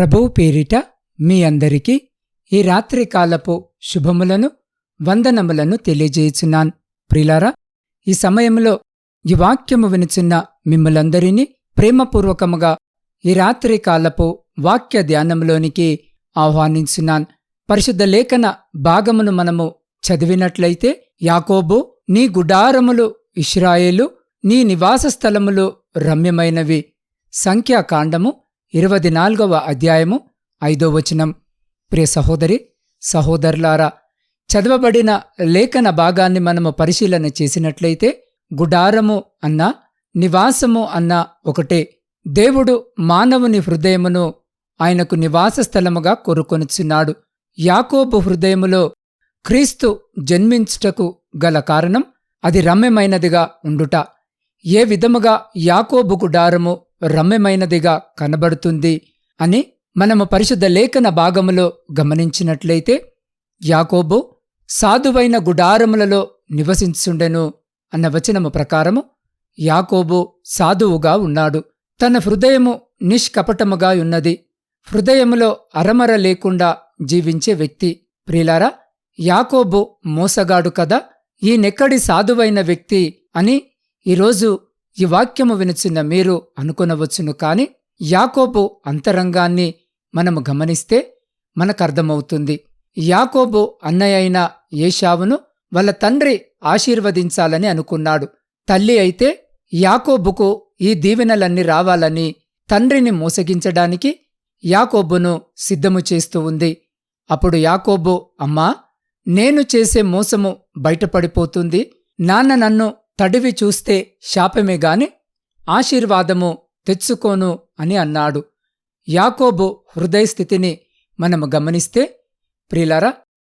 ప్రభువు పేరిట మీ అందరికీ ఈ రాత్రికాలపు శుభములను వందనములను తెలియజేయుచున్నాను. ప్రిలారా ఈ సమయంలో ఈ వాక్యము వినుచున్న మిమ్మలందరినీ ప్రేమపూర్వకముగా ఈ రాత్రికాలపు వాక్య ధ్యానంలోనికి ఆహ్వానించున్నాను. పరిశుద్ధ లేఖన భాగమును మనము చదివినట్లయితే యాకోబు నీ గుడారములు ఇష్రాయేలు నీ నివాస స్థలములు రమ్యమైనవి. సంఖ్యాకాండము ఇరవై నాలుగవ అధ్యాయము ఐదో వచనం. ప్రియ సహోదరి సహోదరులారా చదవబడిన లేఖన భాగాన్ని మనము పరిశీలన చేసినట్లయితే గుడారము అన్నా నివాసము అన్నా ఒకటే. దేవుడు మానవుని హృదయమును ఆయనకు నివాస స్థలముగా కోరుకొనుచున్నాడు. యాకోబు హృదయములో క్రీస్తు జన్మించుటకు గల కారణం అది రమ్యమైనదిగా ఉండుట. ఏ విధముగా యాకోబు గుడారము రమ్యమైనదిగా కనబడుతుంది అని మనము పరిశుద్ధ లేఖన భాగములో గమనించినట్లయితే యాకోబు సాధువైన గుడారములలో నివసించుండెను అన్న వచనము ప్రకారము యాకోబు సాధువుగా ఉన్నాడు. తన హృదయము నిష్కపటముగా ఉన్నది. హృదయములో అరమర లేకుండా జీవించే వ్యక్తి. ప్రిలారా యాకోబు మోసగాడు కదా. ఈయనెక్కడి సాధువైన వ్యక్తి అని ఈరోజు ఈ వాక్యము వినిచిన మీరు అనుకొనవచ్చును కాని యాకోబు అంతరంగాన్ని మనము గమనిస్తే మనకర్థమవుతుంది. యాకోబు అన్నయ్య అయిన ఏషావును వాళ్ళ తండ్రి ఆశీర్వదించాలని అనుకున్నాడు. తల్లి అయితే యాకోబుకు ఈ దీవెనలన్నీ రావాలని తండ్రిని మోసగించడానికి యాకోబును సిద్ధము చేస్తూ ఉంది. అప్పుడు యాకోబు అమ్మా నేను చేసే మోసము బయటపడిపోతుంది. నాన్న నన్ను తడివి చూస్తే శాపమే గాని ఆశీర్వాదము తెచ్చుకోను అని అన్నాడు. యాకోబు హృదయస్థితిని మనము గమనిస్తే ప్రిలరా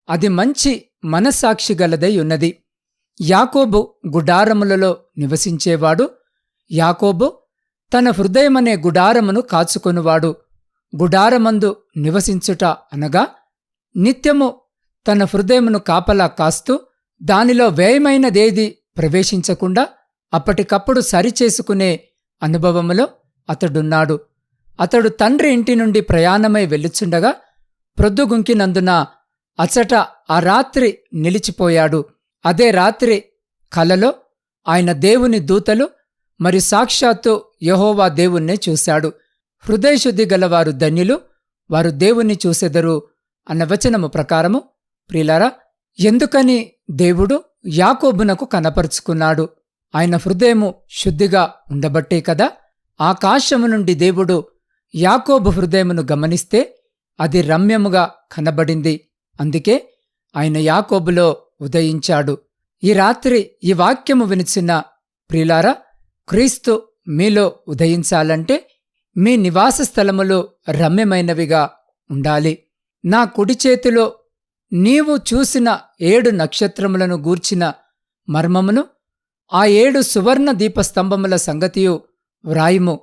అది మంచి మనస్సాక్షి గలదై ఉన్నది. యాకోబు గుడారములలో నివసించేవాడు యాకోబు తన హృదయమనే గుడారమును కాచుకొనువాడు. గుడారమందు నివసించుట అనగా నిత్యము తన హృదయమును కాపలా కాస్తూ దానిలో వ్యయమైనదేది ప్రవేశించకుండా అప్పటికప్పుడు సరిచేసుకునే అనుభవములో అతడున్నాడు. అతడు తండ్రి ఇంటి నుండి ప్రయాణమై వెళ్ళుచుండగా ప్రొద్దుగుంకినందున అచట ఆ రాత్రి నిలిచిపోయాడు. అదే రాత్రి కలలో ఆయన దేవుని దూతలు మరి సాక్షాత్తు యహోవా దేవుణ్ణే చూశాడు. హృదయశుద్ధి గలవారు ధన్యులు వారు దేవుణ్ణి చూసెదరు అన్న వచనము ప్రకారము ప్రిలారా ఎందుకని దేవుడు యాకోబునకు కనపరుచుకున్నాడు. ఆయన హృదయము శుద్ధిగా ఉండబట్టే కదా ఆకాశము నుండి దేవుడు యాకోబు హృదయమును గమనిస్తే అది రమ్యముగా కనబడింది. అందుకే ఆయన యాకోబులో ఉదయించాడు. ఈ రాత్రి ఈ వాక్యము వినిచిన ప్రియులారా క్రీస్తు మీలో ఉదయించాలంటే మీ నివాస స్థలములు రమ్యమైనవిగా ఉండాలి. నా కుడి చేతిలో నీవు చూసిన ఏడు నక్షత్రములను గూర్చిన మర్మమును ఆ ఏడు సువర్ణ దీపస్తంభముల సంగతియు వ్రాయిము.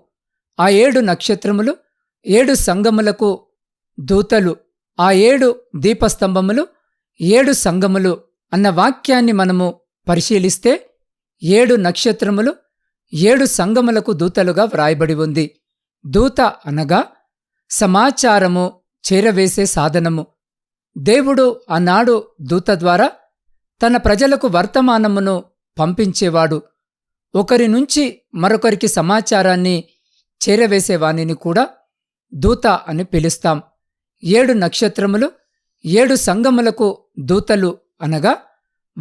ఆ ఏడు నక్షత్రములు ఏడు సంగములకు దూతలు ఆ ఏడు దీపస్తంభములు ఏడు సంగములు అన్న వాక్యాన్ని మనము పరిశీలిస్తే ఏడు నక్షత్రములు ఏడు సంగములకు దూతలుగా వ్రాయబడి ఉంది. దూత అనగా సమాచారము చేరవేసే సాధనము. దేవుడు ఆనాడు దూత ద్వారా తన ప్రజలకు వర్తమానమును పంపించేవాడు. ఒకరి నుంచి మరొకరికి సమాచారాన్ని చేరవేసేవానిని కూడా దూత అని పిలుస్తాం. ఏడు నక్షత్రములు ఏడు సంగములకు దూతలు అనగా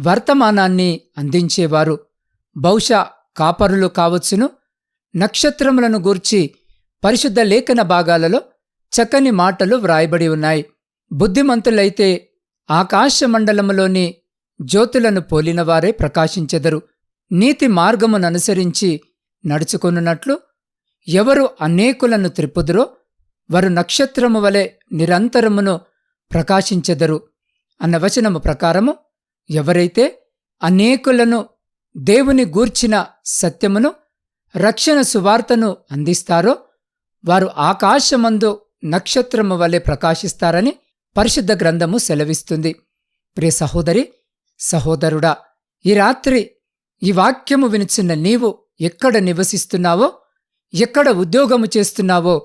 వర్తమానాన్ని అందించేవారు. బహుశా కాపరులు కావచ్చును. నక్షత్రములను గూర్చి పరిశుద్ధ లేఖన భాగాలలో చక్కని మాటలు వ్రాయబడి ఉన్నాయి. బుద్ధిమంతులైతే ఆకాశమండలములోని జ్యోతులను పోలినవారే ప్రకాశించెదరు. నీతి మార్గముననుసరించి నడుచుకొనున్నట్లు ఎవరు అనేకులను త్రిప్పుదురో వారు నక్షత్రము వలె నిరంతరమును ప్రకాశించెదరు అన్న వచనము ప్రకారము ఎవరైతే అనేకులను దేవుని గూర్చిన సత్యమును రక్షణ సువార్తను అందిస్తారో వారు ఆకాశమందు నక్షత్రము వలె ప్రకాశిస్తారని పరిశుద్ధ గ్రంథము సెలవిస్తుంది. ప్రియ సహోదరి సహోదరుడా ఈ రాత్రి ఈ వాక్యము వినిచిన నీవు ఎక్కడ నివసిస్తున్నావో ఎక్కడ ఉద్యోగము చేస్తున్నావో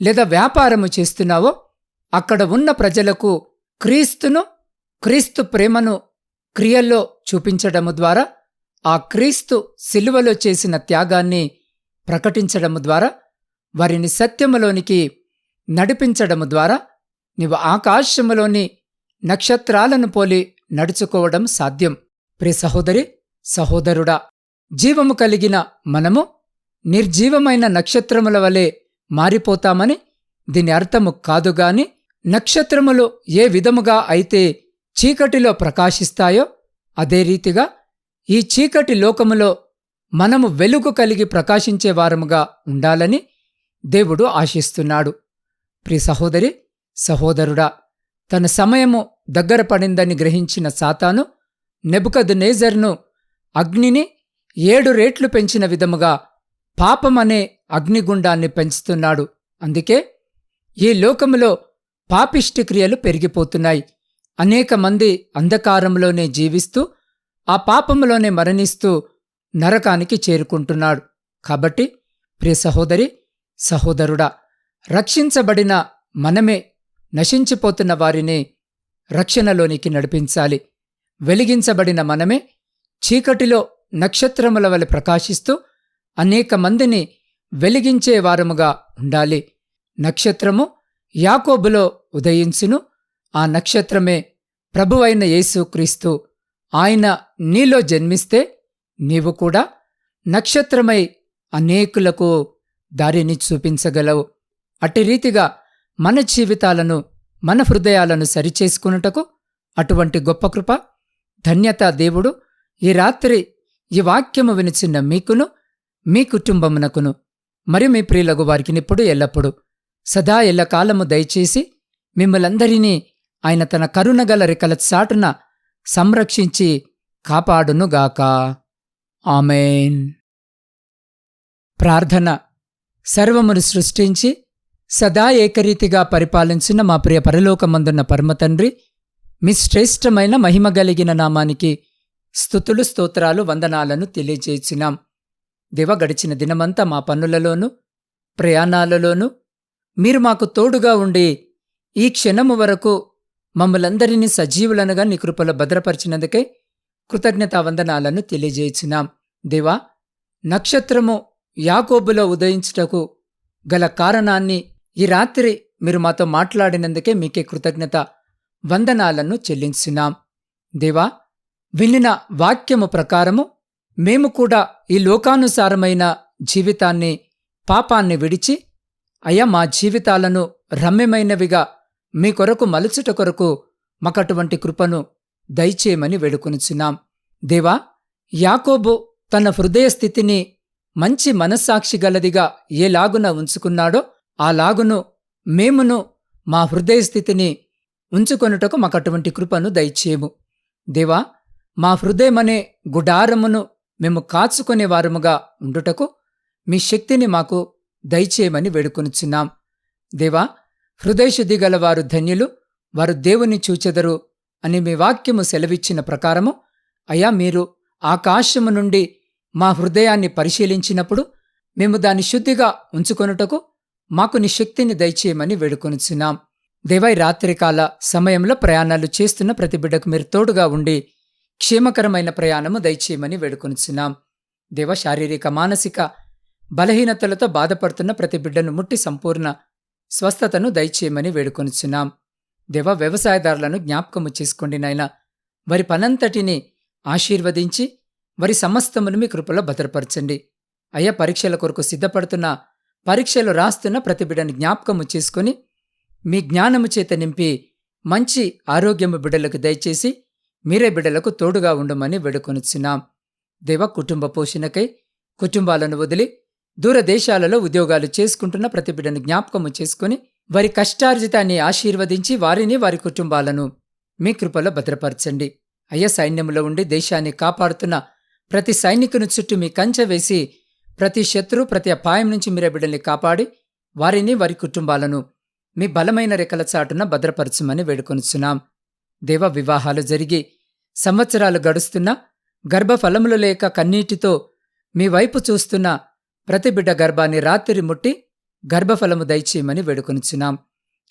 లేదా వ్యాపారము చేస్తున్నావో అక్కడ ఉన్న ప్రజలకు క్రీస్తును క్రీస్తు ప్రేమను క్రియల్లో చూపించడము ద్వారా ఆ క్రీస్తు సిలువలో చేసిన త్యాగాన్ని ప్రకటించడము ద్వారా వారిని సత్యములోనికి నడిపించడము ద్వారా నీవు ఆకాశములోని నక్షత్రాలను పోలి నడుచుకోవడం సాధ్యం. ప్రి సహోదరి సహోదరుడా జీవము కలిగిన మనము నిర్జీవమైన నక్షత్రముల వలె మారిపోతామని దీని అర్థము కాదుగాని నక్షత్రములు ఏ విధముగా అయితే చీకటిలో ప్రకాశిస్తాయో అదే రీతిగా ఈ చీకటి లోకములో మనము వెలుగు కలిగి ప్రకాశించే వారముగా ఉండాలని దేవుడు ఆశిస్తున్నాడు. ప్రి సహోదరి సహోదరుడా తన సమయము దగ్గర పడిందని గ్రహించిన సాతాను నెబుకద్ నేజర్ను అగ్నిని ఏడు రేట్లు పెంచిన విధముగా పాపమనే అగ్నిగుండాన్ని పెంచుతున్నాడు. అందుకే ఈ లోకములో పాపిష్టి క్రియలు పెరిగిపోతున్నాయి. అనేక మంది అంధకారంలోనే జీవిస్తూ ఆ పాపములోనే మరణిస్తూ నరకానికి చేరుకుంటున్నాడు. కాబట్టి ప్రియ సహోదరి సహోదరుడా రక్షించబడిన మనమే నశించిపోతున్న వారిని రక్షణలోనికి నడిపించాలి. వెలిగించబడిన మనమే చీకటిలో నక్షత్రముల వలె ప్రకాశిస్తూ అనేక మందిని వెలిగించే వారముగా ఉండాలి. నక్షత్రము యాకోబులో ఉదయించును. ఆ నక్షత్రమే ప్రభువైన యేసుక్రీస్తు ఆయన నీలో జన్మిస్తే నీవు కూడా నక్షత్రమై అనేకులకు దారిని చూపించగలవు. అట్టి రీతిగా మన జీవితాలను మన హృదయాలను సరిచేసుకున్నటకు అటువంటి గొప్ప కృప ధన్యత దేవుడు ఈ రాత్రి ఈ వాక్యము వినిచిన్న మీకును మీ కుటుంబమునకును మరి మీ ప్రియులగు వారికి నిప్పుడు ఎల్లప్పుడు. సదా ఎల్లకాలము దయచేసి మిమ్మలందరినీ ఆయన తన కరుణగల రికల చాటున సంరక్షించి కాపాడునుగాక. ఆమెన్. ప్రార్థన సర్వమును సృష్టించి సదా ఏకరీతిగా పరిపాలించిన మా ప్రియ పరలోకమందున్న పరమతండ్రి మీ శ్రేష్టమైన మహిమ కలిగిన నామానికి స్థుతులు స్తోత్రాలు వందనాలను తెలియజేసినాం. దివ గడిచిన దినమంతా మా పనులలోనూ ప్రయాణాలలోనూ మీరు మాకు తోడుగా ఉండి ఈ క్షణము వరకు మమ్మలందరినీ సజీవులనుగా నీ కృపలో భద్రపరిచినందుకే కృతజ్ఞతా వందనాలను తెలియజేసినాం. దివా నక్షత్రము యాకోబులో ఉదయించుటకు గల కారణాన్ని ఈ రాత్రి మీరు మాతో మాట్లాడినందుకే మీకే కృతజ్ఞత వందనాలను చెల్లించున్నాం దేవా వినిన వాక్యము ప్రకారము మేము కూడా ఈ లోకానుసారమైన జీవితాన్ని పాపాన్ని విడిచి అయ్యా మా జీవితాలను రమ్యమైనవిగా మీ కొరకు మలుచుట కొరకు మాకటువంటి కృపను దయచేయమని వేడుకొనుచున్నాం. దేవా యాకోబు తన హృదయ స్థితిని మంచి మనస్సాక్షి గలదిగా ఏలాగున ఉంచుకున్నాడో ఆ లాగును మేమును మా హృదయ స్థితిని ఉంచుకొనుటకు మాకటువంటి కృపను దయచేయము. దేవా మా హృదయమనే గుడారమును మేము కాచుకునేవారముగా ఉండుటకు మీ శక్తిని మాకు దయచేయమని వేడుకొనుచున్నాం. దేవా హృదయశుద్ధి గలవారు ధన్యులు వారు దేవుని చూచెదరు అని మీ వాక్యము సెలవిచ్చిన ప్రకారము అయ్యా మీరు ఆకాశము నుండి మా హృదయాన్ని పరిశీలించినప్పుడు మేము దాన్ని శుద్ధిగా ఉంచుకొనుటకు మాకు నీ శక్తిని దయచేయమని వేడుకొనుచున్నాం. దేవై రాత్రికాల సమయంలో ప్రయాణాలు చేస్తున్న ప్రతి బిడ్డకు మీరు తోడుగా ఉండి క్షేమకరమైన ప్రయాణము దయచేయమని వేడుకొనుచున్నాం. దేవ శారీరక మానసిక బలహీనతలతో బాధపడుతున్న ప్రతి బిడ్డను ముట్టి సంపూర్ణ స్వస్థతను దయచేయమని వేడుకొనుచున్నాం. దేవ వ్యవసాయదారులను జ్ఞాపకము చేసుకోండి నాయన. వారి పనంతటిని ఆశీర్వదించి వారి సమస్తమును మీ కృపలో భద్రపరచండి. అయ్యా పరీక్షల కొరకు సిద్ధపడుతున్న పరీక్షలు రాస్తున్న ప్రతి బిడ్డని జ్ఞాపకము చేసుకుని మీ జ్ఞానము చేత నింపి మంచి ఆరోగ్యము బిడ్డలకు దయచేసి మీరే బిడ్డలకు తోడుగా ఉండమని వేడుకొనిచ్చున్నాం దేవ కుటుంబ పోషణకై కుటుంబాలను వదిలి దూరదేశాలలో ఉద్యోగాలు చేసుకుంటున్న ప్రతి బిడ్డను జ్ఞాపకము చేసుకుని వారి కష్టార్జితాన్ని ఆశీర్వదించి వారిని వారి కుటుంబాలను మీ కృపలో భద్రపరచండి. అయ్య సైన్యములో ఉండి దేశాన్ని కాపాడుతున్న ప్రతి సైనికుని చుట్టూ మీ కంచె వేసి ప్రతి శత్రు ప్రతి అపాయం నుంచి మీరే బిడ్డల్ని కాపాడి వారిని వారి కుటుంబాలను మీ బలమైన రెక్కల చాటున భద్రపరచమని వేడుకొనుచున్నాం. దేవ వివాహాలు జరిగి సంవత్సరాలు గడుస్తున్నా గర్భఫలములు లేక కన్నీటితో మీ వైపు చూస్తున్న ప్రతి బిడ్డ గర్భాన్ని రాత్రి ముట్టి గర్భఫలము దయచేయమని వేడుకొనుచున్నాం.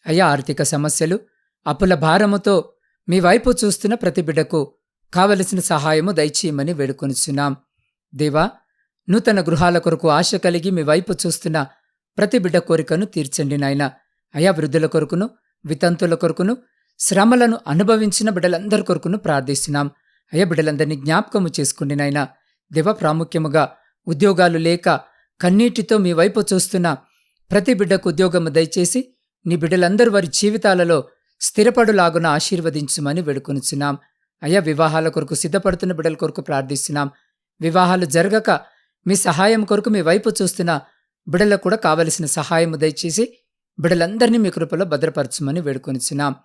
అయ్యా ఆర్థిక సమస్యలు అప్పుల భారముతో మీ వైపు చూస్తున్న ప్రతి బిడ్డకు కావలసిన సహాయము దయచేయమని వేడుకొనుచున్నాం. దేవా నూతన గృహాల కొరకు ఆశ కలిగి మీ వైపు చూస్తున్న ప్రతి బిడ్డ కోరికను తీర్చండి నాయన. అయా వృద్ధుల కొరకును వితంతుల కొరకును శ్రమలను అనుభవించిన బిడ్డలందరి కొరకును ప్రార్థిస్తున్నాం. అయ్యా బిడ్డలందరినీ జ్ఞాపకము చేసుకోండి నాయన. దేవ ప్రాముఖ్యముగా ఉద్యోగాలు లేక కన్నీటితో మీ వైపు చూస్తున్న ప్రతి బిడ్డకు ఉద్యోగము దయచేసి నీ బిడ్డలందరూ వారి జీవితాలలో స్థిరపడులాగున ఆశీర్వదించుమని వేడుకొనుచున్నాం. అయ్యా వివాహాల కొరకు సిద్ధపడుతున్న బిడ్డల కొరకు ప్రార్థిస్తున్నాం. వివాహాలు జరగక మీ సహాయం కొరకు మీ వైపు చూస్తున్న బిడలకు కూడా కావలసిన సహాయము దయచేసి బిడలందరినీ మీ కృపలో భద్రపరచమని వేడుకొనిచున్నాం.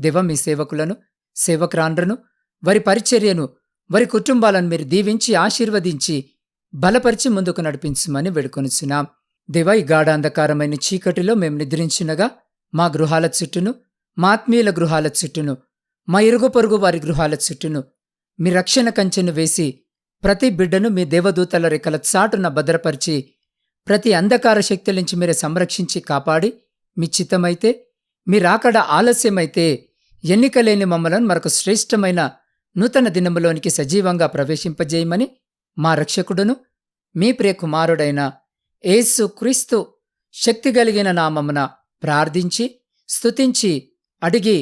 దేవ మీ సేవకులను సేవకురాండ్రను వారి పరిచర్యను వారి కుటుంబాలను మీరు దీవించి ఆశీర్వదించి బలపరిచి ముందుకు నడిపించమని వేడుకొనిచున్నాం. దేవ ఈ గాఢాంధకారమైన చీకటిలో మేము నిద్రించినగా మా గృహాల చుట్టూను మా ఆత్మీయుల గృహాల చుట్టూను మా ఇరుగు పొరుగు వారి గృహాల చుట్టూను మీ రక్షణ కంచెను వేసి ప్రతి బిడ్డను మీ దేవదూతల రెక్కల చాటున భద్రపరిచి ప్రతి అంధకార శక్తుల నుంచి మీరు సంరక్షించి కాపాడి మీ చిత్తమైతే మీ రాకడ ఆలస్యమైతే ఎన్నికలేని మమ్మలను మరొక శ్రేష్టమైన నూతన దినములోనికి సజీవంగా ప్రవేశింపజేయమని మా రక్షకుడును మీ ప్రియ కుమారుడైన ఏసు క్రీస్తు శక్తి కలిగిన నామమున ప్రార్థించి స్తుతించి అడిగి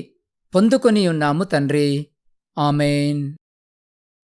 పొందుకొని ఉన్నాము తండ్రి. ఆమెన్.